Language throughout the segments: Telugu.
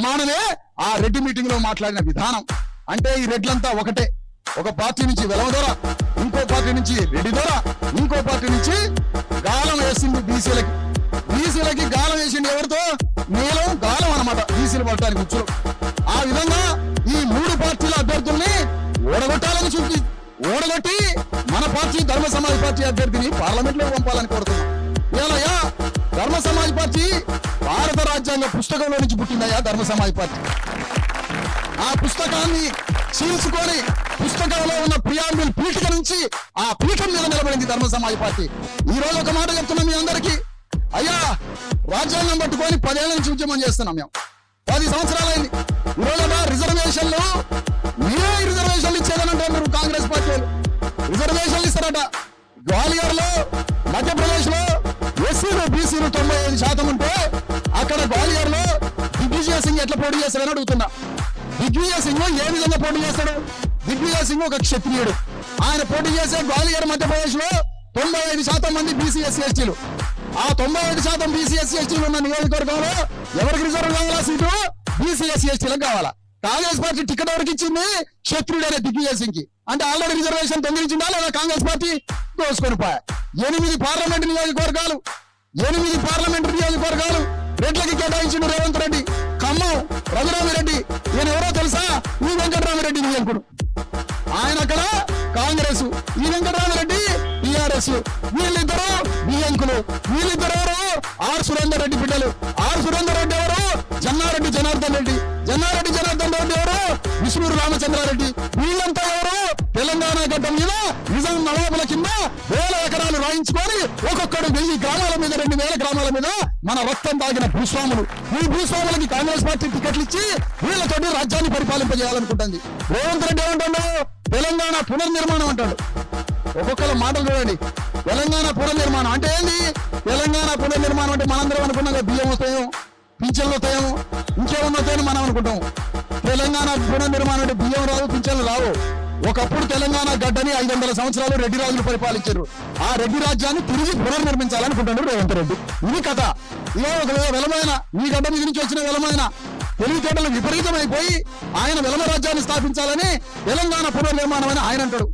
ప్రమాణమే ఆ రెడ్డి మీటింగ్లో మాట్లాడిన విధానం. అంటే ఈ రెడ్లంతా ఒకటే. ఒక పార్టీ నుంచి వెలవ దొర ఇంకో పార్టీ నుంచి రెడ్డి ద్వారా ఇంకో పార్టీ నుంచి గాలం వేసింది బీసీలకి. బీసీలకి గాలం వేసింది ఎవరితో? నీలం గాలం అన్నమాట. బీసీలు పడటానికి ఉచ్చులు ఆ విధంగా ఈ మూడు పార్టీల అభ్యర్థుల్ని ఓడగొట్టాలని చూపి ఓడగొట్టి మన పార్టీ ధర్మ సమాజ్ పార్టీ అభ్యర్థిని పార్లమెంట్లో పంపాలని కోరుతున్నాం. ఏలయ్యా ధర్మ సమాజ్ పార్టీ భారత రాజ్యాంగ పుస్తకంలో నుంచి పుట్టిందయ్యా ధర్మ సమాజ్ పార్టీ. ఆ పుస్తకాన్ని చీల్చుకొని పుస్తకంలో ఉన్న ప్రియాంబుల్ పీఠిక నుంచి ఆ పీఠం మీద నిలబడింది ధర్మ సమాజ్ పార్టీ. ఈ రోజు ఒక మాట చెప్తున్నాం మీ అందరికీ. అయ్యా రాజ్యాంగం పట్టుకొని పదేళ్ళ నుంచి ఉద్యమం చేస్తున్నాం మేము. పది సంవత్సరాలైంది. ఈ రోజున రిజర్వేషన్లు మీరే రిజర్వేషన్లు ఇచ్చేదనంటారు మీరు కాంగ్రెస్ పార్టీ వాళ్ళు. రిజర్వేషన్లు ఇస్తారట. గ్వాలియర్లో మధ్యప్రదేశ్లో బీసీలు తొంభై ఐదు శాతం ఉంటే అక్కడ గ్వాలియర్లో దిగ్విజయ్ సింగ్ ఎట్లా పోటీ చేస్తాడని అడుగుతున్నా. దిగ్విజయ సింగ్ ఏ విధంగా పోటీ చేస్తాడు? దిగ్విజయ సింగ్ ఒక క్షత్రియుడు. ఆయన పోటీ చేసే గ్వాలియర్ మధ్యప్రదేశ్లో తొంభై ఐదు శాతం మంది బీసీ ఎస్సీ ఎస్టీలు. ఆ తొంభై ఐదు శాతం బీసీ ఎస్సీ ఎస్టీలు ఉన్న నియోజకవర్గంలో ఎవరికి రిజర్వ్ కావాలా సీటు? బీసీ ఎస్సీ ఎస్టీలకు కావాలా? కాంగ్రెస్ పార్టీ టికెట్ ఎవరికి ఇచ్చింది? క్షత్రుడైన దిగ్విజయ సింగ్కి అంటే ఆల్రెడీ రిజర్వేషన్ దొంగిలించిందా లేదా కాంగ్రెస్ పార్టీ? దోసుకొని పోయా. ఎనిమిది పార్లమెంట్ నియోజకవర్గాలు ఎనిమిది పార్లమెంటు నియోజకవర్గాలు రెడ్లకి కేటాయించిన రేవంత్ రెడ్డి. ఖమ్మం రఘురామిరెడ్డి. ఈయన ఎవరో తెలుసా? ఈ వెంకటరామిరెడ్డి నియంకుడు ఆయన అక్కడ కాంగ్రెస్. ఈ వెంకటరామరెడ్డి టిఆర్ఎస్. వీళ్ళిద్దరు బియ్యంకులు వీళ్ళిద్దరు ఎవరు? ఆర్ సురేందర్ రెడ్డి బిడ్డలు. ఆర్ సురేందర్ రెడ్డి ఎవరు? జన్నారెడ్డి జనార్దన్ రెడ్డి. జన్నారెడ్డి జనార్దన్ రెడ్డి ఎవరు? విష్ణూరు రామచంద్రారెడ్డి. వీళ్ళంతా ఎవరు? తెలంగాణ గడ్డ మీద నిజాం నవాబుల కింద వేల ఎకరాలు రాయించుకొని ఒక్కొక్కడు వెయ్యి గ్రామాల మీద రెండు వేల గ్రామాల మీద మన రక్తం తాగిన భూస్వాములు. ఈ భూస్వాములకి కాంగ్రెస్ పార్టీ టికెట్లు ఇచ్చి వీళ్ళతోటి రాజ్యాన్ని పరిపాలింపజేయాలనుకుంటుంది. రేవంత్ రెడ్డి ఏమంటాడు? తెలంగాణ పునర్నిర్మాణం అంటాడు. ఒక్కొక్కరు మాటలు చూడండి. తెలంగాణ పునర్నిర్మాణం అంటే ఏంది? తెలంగాణ పునర్నిర్మాణం అంటే మనందరం అనుకున్నాం బియ్యం వస్తాయో పింఛన్లు వస్తాయో ఇంకేమన్నా వస్తాయని మనం అనుకుంటాం. తెలంగాణ పునర్నిర్మాణం అంటే బియ్యం రావు పింఛన్లు రావు. ఒకప్పుడు తెలంగాణ గడ్డని ఐదు వందల సంవత్సరాలు రెడ్డి రాజులు పరిపాలించారు. ఆ రెడ్డి రాజ్యాన్ని తిరిగి పునర్నిర్మించాలనుకుంటున్నాడు రేవంత్ రెడ్డి. ఇది కథ. ఇలా ఒక వెలమైన ఈ గడ్డ మీద నుంచి వచ్చిన వెలమైన తెలివితేటలు విపరీతమైపోయి ఆయన వెలమ రాజ్యాన్ని స్థాపించాలని తెలంగాణ పునర్నిర్మాణం అని ఆయన అంటాడు.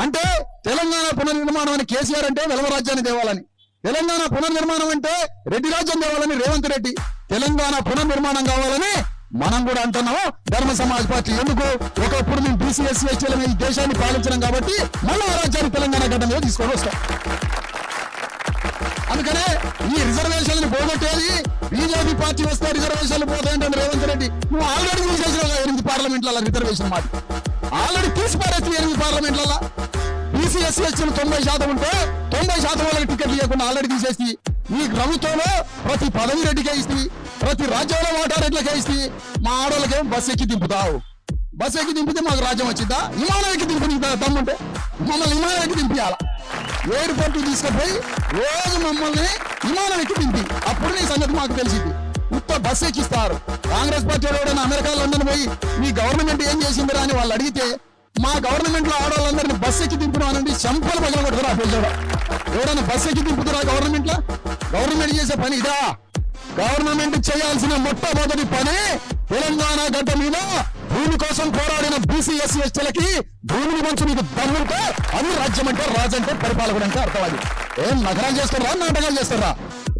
అంటే తెలంగాణ పునర్నిర్మాణం అని కేసీఆర్ అంటే వెలమ రాజ్యాన్ని తేవాలని. తెలంగాణ పునర్నిర్మాణం అంటే రెడ్డి రాజ్యం తేవాలని రేవంత్ రెడ్డి. తెలంగాణ పునర్నిర్మాణం కావాలని మనం కూడా అంటున్నాము ధర్మ సమాజ్ పార్టీ ఎందుకు? ఒకప్పుడు మేము బీసీ ఎస్సీ ఈ దేశాన్ని పాలించడం కాబట్టి మళ్ళీ రాజ్యాన్ని తెలంగాణ ఘటన తీసుకొని వస్తాం. అందుకనే ఈ రిజర్వేషన్లు పోగొట్టేది బీజేపీ పార్టీ వస్తే రిజర్వేషన్లు పోతాయంటే రేవంత్ రెడ్డి. నువ్వు ఆల్రెడీ తీసేసిన ఎనిమిది పార్లమెంట్ల రిజర్వేషన్ మాట ఆల్రెడీ తీసి పారేస్తే ఎనిమిది పార్లమెంట్ల బీసీ ఎస్సీ ఎస్టీలు తొంభై శాతం ఉంటే తొంభై శాతం వాళ్ళకి టికెట్లు ఇవ్వకుండా ఆల్రెడీ తీసేసి ఈ ప్రభుత్వంలో ప్రతి పదవి రెడ్డికే ఇస్తుంది ప్రతి రాజ్యంలో ఓటా రెడ్లకే ఇస్తుంది మా ఆడవాళ్ళకేం బస్సు ఎక్కి దింపుతావు? బస్సు ఎక్కి దింపితే మాకు రాజ్యం వచ్చిందా? విమానం ఎక్కి దింపి దమ్ముంటే మమ్మల్ని విమానం ఎక్కి దింపియాలా? ఎయిర్పోర్ట్ తీసుకుపోయి రోజు మమ్మల్ని విమానం ఎక్కి దింపి. అప్పుడు నీ సంగతి మాకు తెలిసింది. ఉత్త బస్సు ఎక్కిస్తారు. కాంగ్రెస్ పార్టీ ఎవరైనా అమెరికా లండన్ పోయి మీ గవర్నమెంట్ ఏం చేసిందిరా? అని వాళ్ళు అడిగితే మా గవర్నమెంట్లో ఆడవాళ్ళందరినీ బస్ ఎక్కి దింపుతున్నాం అనండి చంపలు పగల కొట్టుకురా ఎవరైనా బస్సు ఎక్కి దింపుతురా గవర్నమెంట్లో గవర్నమెంట్ చేసే పని ఇదా? గవర్నమెంట్ చేయాల్సిన మొట్టమొదటి పని తెలంగాణ గడ్డ మీద భూమి కోసం పోరాడిన బీసీ ఎస్సీ ఎస్టీలకి భూమిని మంచి మీకు దమ్ముంటే అది రాజ్యం అంటే రాజంటే పరిపాలకుడు అంటే అర్థం ఏం నగరాలు చేస్తారా? నాటకాలు చేస్తారా?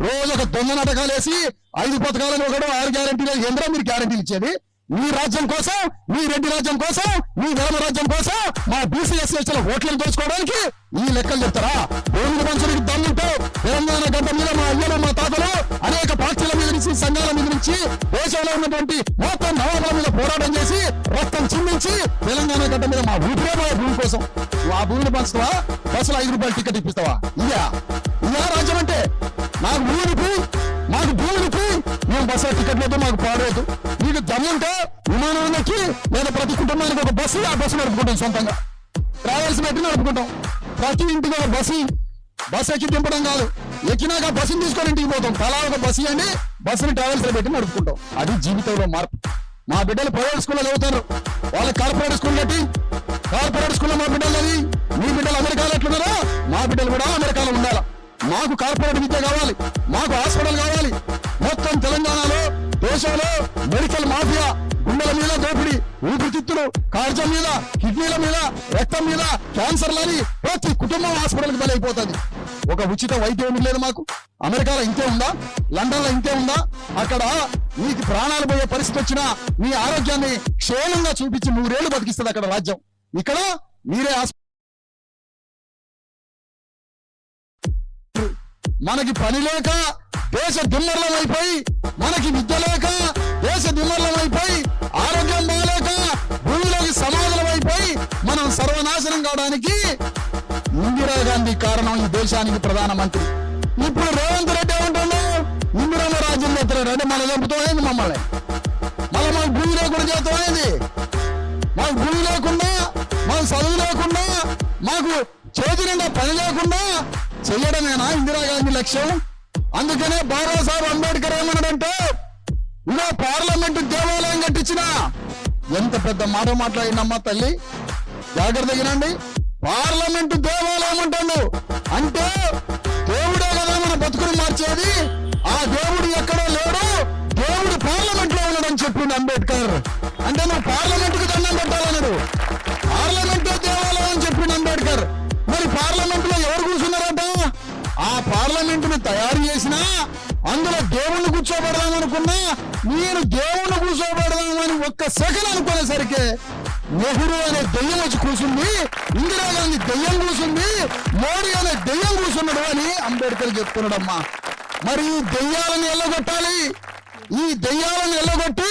రోజు ఒక దొంగ నాటకాలు వేసి ఐదు పథకాలను ఒకడు ఆరు గ్యారెంటీలు ఏంద్రా మీరు గ్యారెంటీ ఇచ్చేది? మీ రాజ్యం కోసం మీ రెడ్డి రాజ్యం కోసం మీ వేమ రాజ్యం కోసం మా బీసీ ఎస్సీ ఎస్టీల ఓట్లను దోచుకోవడానికి ఈ లెక్కలు చెప్తారా? భూమిని మంచునికి దమ్ముంటే తెలంగాణ గడ్డ మీద మా అయ్యలు మా తాతలు అనేక పార్టీల మీద నుంచి సంఘాల మీద నుంచి దేశంలో ఉన్నటువంటి మొత్తం నవాబుల మీద పోరాటం చేసి రక్తం చిందించి తెలంగాణ గడ్డ మీద మా ఊపిరే మా భూమి కోసం. ఆ భూమిని పంచుతావా? బస్సులో ఐదు రూపాయలు టికెట్ ఇప్పిస్తావా? ఇయా ఇయా రాజ్యం అంటే. నాకు భూమికి మాకు భూమికి మేము బస్సులో టికెట్ లేదు మాకు పాడలేదు మీకు విమానం విమానానికి లేదా ప్రతి కుటుంబానికి ఒక బస్సు ఆ బస్సు నడుపుకుంటాం సొంతంగా. ట్రావెల్స్ పెట్టి నడుపుకుంటాం. ప్రతి ఇంటికి ఒక బస్సు బస్సు ఎక్కి దింపడం కాదు. ఎక్కినాక బస్సుని తీసుకొని ఇంటికి పోతాం. తలా ఒక బస్సు అండి బస్సుని ట్రావెల్స్ పెట్టి నడుపుకుంటాం. అది జీవితంలో మార్పు. మా బిడ్డలు ప్రైవేట్ స్కూల్లో చదువుతారు. వాళ్ళకి కార్పొరేట్ స్కూల్ కట్టి కార్పొరేట్ స్కూల్లో మా బిడ్డలు అది మీ బిడ్డలు అమెరికాలో ఎట్లున్నారో మా బిడ్డలు కూడా అమెరికాలో ఉండాలి. మాకు కార్పొరేట్ విద్య కావాలి. మాకు హాస్పిటల్ కావాలి. దేశంలో మెడికల్ మాఫియా గుండెల మీద దోపిడి ఊపిరితిత్తులు కార్జం మీద కిడ్నీల మీద రక్తం మీద క్యాన్సర్లని ప్రతి కుటుంబం హాస్పిటల్కి బలైపోతుంది. ఒక ఉచిత వైద్యం లేదు మాకు. అమెరికాలో ఇంతే ఉందా? లండన్లో ఇంతే ఉందా? అక్కడ నీకు ప్రాణాలు పోయే పరిస్థితి వచ్చినా నీ ఆరోగ్యాన్ని క్షేమంగా చూపించి నూరేళ్ళు బతికిస్తుంది అక్కడ రాజ్యం. ఇక్కడ మీరే హాస్పిటల్ మనకి పని లేక దేశ దుమ్మర్లమైపోయి మనకి విద్య లేక దేశ దుమ్మర్లమైపోయి ఆరోగ్యం బాగాలేక భూమిలోకి సమాధులం అయిపోయి మనం సర్వనాశనం కావడానికి ఇందిరాగాంధీ కారణం ఈ దేశానికి ప్రధానమంత్రి. ఇప్పుడు రేవంత్ రెడ్డి ఏమంటుండు? ఇందిరమ్మ రాజ్యం చేస్తున్నాడు అంటే మన చంపుతామైంది మమ్మల్ని? మళ్ళీ మాకు భూమి లేకుండా చేస్తామైంది మాకు భూమి లేకుండా మాకు చదువు లేకుండా మాకు చేతి నిండా పని లేకుండా చెయ్యడమేనా ఇందిరాగాంధీ లక్ష్యం? అందుకనే బాబాసాహెబ్ అంబేద్కర్ ఏమన్నాడంటే ఇలా పార్లమెంట్ దేవాలయం కట్టించిన. ఎంత పెద్ద మాట మాట్లాడినమ్మా తల్లి. జాగ్రత్త వినండి. పార్లమెంట్ దేవాలయం అంటాడు అంటే దేవుడే కదా మన బతుకుని మార్చేది. ఆ దేవుడు ఎక్కడో లేడు. దేవుడు పార్లమెంట్లో ఉన్నాడని చెప్పింది అంబేద్కర్. అంటే నువ్వు పార్లమెంట్కు కూర్చోబెడదాం అనుకున్నా నేను దేవుణ్ణి కూర్చోబెడదామని ఒక్క సెకండ్ అనుకునేసరికి నెహ్రూ అనే దెయ్యం వచ్చి కూర్చుంది ఇందిరాగాంధీ దెయ్యం కూర్చుంది మోడీ అనే దెయ్యం కూర్చున్నాడు అని అంబేద్కర్ చెప్తున్నాడమ్మా. మరి ఈ దెయ్యాలను ఎల్లగొట్టాలి? ఈ దెయ్యాలను ఎల్లగొట్టి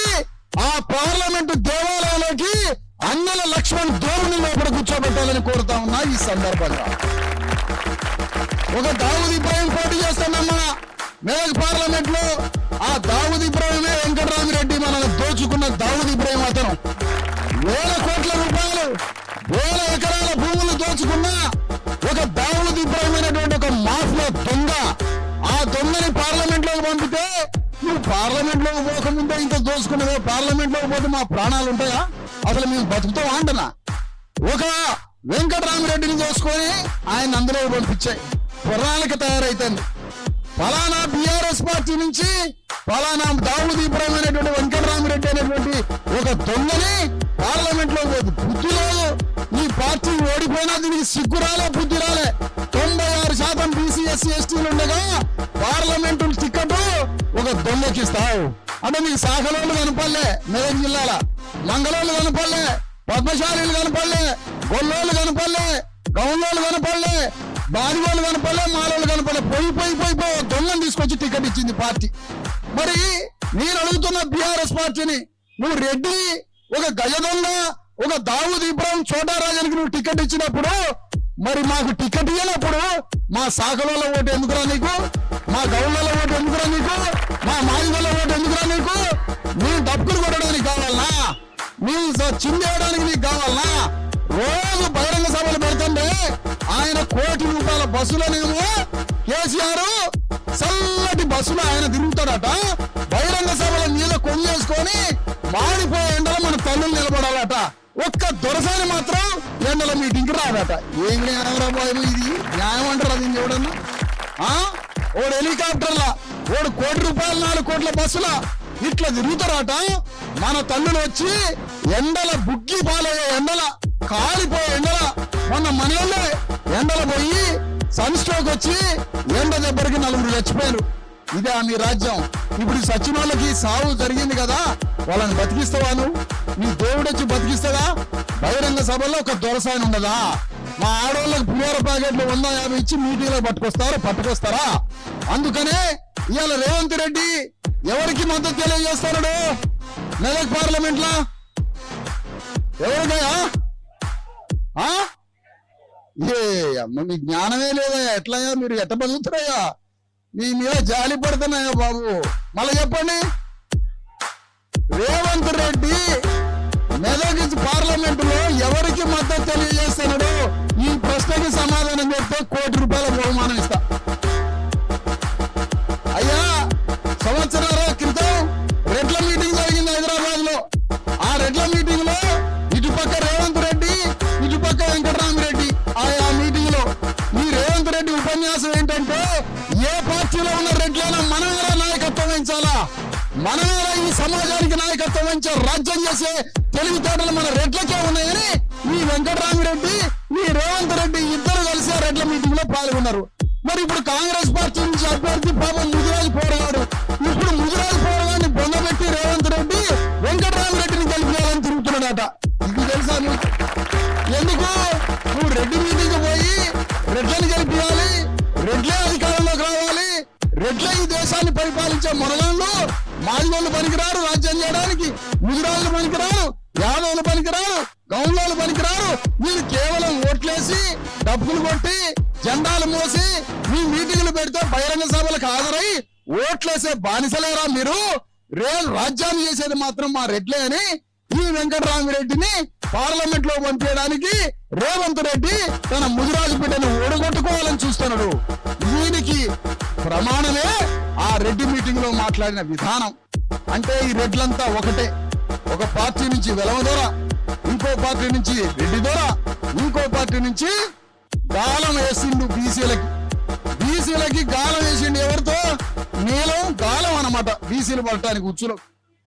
ఆ పార్లమెంటు దేవాలయాలకి అన్నల లక్ష్మణ్ దేవుని లోపల కూర్చోబెట్టాలని కోరుతా ఉన్నా ఈ సందర్భంగా. ఒక దావుది ఇబ్రాహిం పోటీ చేస్తానమ్మా మేఘ్ పార్లమెంట్లో ఆ దావుద్ ఇబ్రాహిమే వెంకటరామిరెడ్డి మనల్ని దోచుకున్న దావుద్ ఇబ్రాహిం అతను. వేల కోట్ల రూపాయలు వేల ఎకరాల భూములు దోచుకున్న ఒక దావుద్ ఇబ్రాహిం అనేటువంటి ఒక మాఫియా దొంగ. ఆ దొంగని పార్లమెంట్లోకి పంపితే నువ్వు పార్లమెంట్లోకి పోకముందే ఇంత దోచుకున్నదే పార్లమెంట్లోకి పోతే మా ప్రాణాలు ఉంటాయా? అసలు మేము బతుకుతాం అంటనా ఒక వెంకటరామిరెడ్డిని దోచుకొని ఆయన అందులో పంపించాయి. పురాణాలకు తయారైతుంది. ఫలానా బిఆర్ఎస్ పార్టీ నుంచి ఫలానా దావుద్ ఇబ్రాహిం అనేటువంటి వెంకటరామిరెడ్డి అనేటువంటి ఒక దొంగని పార్లమెంట్లో పోదు బుద్ధి లేదు. ఈ పార్టీ ఓడిపోయినా దీనికి సిగ్గు రాలే బుద్ధి రాలే. తొంభై ఆరు శాతం బీసీ ఎస్సీ ఎస్టీలు ఉండగా పార్లమెంట్ టికెట్ ఒక దొంగకి ఇస్తావు. అంటే నీకు శాఖలోళ్ళు కనపడలే మెదక్ జిల్లాల. లంగలోళ్ళు కనపడలే పద్మశాలీలు కనపడలే గొల్లోళ్ళు కనపడలే గౌన్లోళ్ళు కనపడలే బాడిగోళ్ళు కనపడలే మాలోళ్ళు కనపడలే. పోయి పోయి పోయి పోయి దొంగను తీసుకొచ్చి టికెట్ ఇచ్చింది పార్టీ. మరి నేను అడుగుతున్న బీఆర్ఎస్ పార్టీని నువ్వు రెడ్డి ఒక గజ దొంగ ఒక దావుద్ ఇబ్రాహిం చోటారాజానికి నువ్వు టికెట్ ఇచ్చినప్పుడు మరి మాకు టికెట్ ఇవ్వనప్పుడు మా శాఖలలో ఓటు ఎందుకురా నీకు? మా గౌన్లలో ఓటు ఎందుకురా నీకు? మా మాదిగల ఓటు ఎందుకురా నీకు? నీ డబ్బులు కొట్టడానికి కావాలనా? మేము చిందేయడానికి నీకు కావాలనా? రోజు బహిరంగ సభలు పెడుతుంటే ఆయన కోటి రూపాయల బస్సులనేమో కేసీఆర్ చల్లటి బస్సులో ఆయన తిరుగుతాడట బహిరంగ సభల మీద కొంగేసుకొని మాడిపోయే ఎండలో మన తల్లులు నిలబడాలట. ఒక్క దొరసాని మాత్రం ఎండల మీటింగ్కి రాదట. ఏం న్యాయరా బాబు ఇది? న్యాయం అంటారు అది ఎవడన్నా? ఆ? ఓడు హెలికాప్టర్లా ఓడు కోటి రూపాయలు నాలుగు కోట్ల బస్సులా ఇట్లా తిరుగుతారట. మన తల్లులు వచ్చి ఎండల బుగ్గి పాలయ్యే ఎండల కాలిపోయే ఎండల మొన్న మనోళ్ళే ఎండల పోయి సన్ స్ట్రోక్ వచ్చి ఎండ దెబ్బరికి నలుగురు చచ్చిపోయారు. ఇదే మీ రాజ్యం. ఇప్పుడు సచిన వాళ్ళకి సావు జరిగింది కదా వాళ్ళని బతికిస్తావా నువ్వు? నీ దేవుడు వచ్చి బతికిస్తాడా? బహిరంగ సభలో ఒక దొరసాయన ఉండదా? మా ఆడవాళ్ళకి పులిహోర ప్యాకెట్లు వంద యాభై ఇచ్చి మీటింగ్లో పట్టుకొస్తారా? పట్టుకొస్తారా? అందుకనే ఇవాళ రేవంత్ రెడ్డి ఎవరికి మద్దతు తెలియజేస్తాడు? మెదక్ పార్లమెంట్ లా ఎవరికయా ఆ? ఏ అమ్మ మీ జ్ఞానమే లేదా? ఎట్లయ్యా మీరు ఎట్ట బతుకుతున్నాయా మీ మీద జాలి పడుతున్నాయా బాబు? మళ్ళీ చెప్పండి. రేవంత్ రెడ్డి మెదక్ పార్లమెంట్లో ఎవరికి మద్దతు తెలియజేస్తున్నాడు ఈ ప్రశ్నకి సమాధానం చెప్తే కోటి ఉపన్యాసం ఏంటంటే ఏ పార్టీలో ఉన్న రెడ్లైనా మనం ఎలా నాయకత్వం వహించాలా? మనమేలా ఈ సమాజానికి నాయకత్వం వహించే రాజ్యం చేసే తెలివితేటలు మన రెడ్లకే ఉన్నాయని మీ వెంకటరామిరెడ్డి మీ రేవంత్ రెడ్డి ఇద్దరు కలిసి రెడ్ల మీటింగ్లో పాల్గొన్నారు. మరి ఇప్పుడు కాంగ్రెస్ పార్టీ నుంచి అభ్యర్థి పాపం ముదిరాజు పోరాడు. పనికిరారు రాజ్యం చేయడానికి ముదిరాళ్ళు పనికిరారు యాదవులు పనికిరారు గౌన్లోళ్ళు పనికిరారు. వీళ్ళు కేవలం ఓట్లేసి డబ్బులు కొట్టి జెండాలు మోసి మీ మీటింగ్లు పెడితే బహిరంగ సభలకు హాజరై ఓట్లేసే బానిసలేరా మీరు? రేల్ రాజ్యాన్ని చేసేది మాత్రం మా రెడ్లే అని ఈ వెంకటరామిరెడ్డిని పార్లమెంట్లో పంపించడానికి రేవంత్ రెడ్డి తన ముదిరాజు బిడ్డను ఓడగొట్టుకోవాలని చూస్తున్నాడు. దీనికి ప్రమాణమే ఆ రెడ్డి మీటింగ్లో మాట్లాడిన విధానం. అంటే ఈ రెడ్లంతా ఒకటే. ఒక పార్టీ నుంచి వెలవదోర ఇంకో పార్టీ నుంచి రెడ్డి దొర ఇంకో పార్టీ నుంచి గాలం వేసిండు బీసీలకి. బీసీలకి గాలం వేసిండు ఎవరితో? నీలం గాలం అన్నమాట. బీసీలు పడటానికి ఉచ్చులో.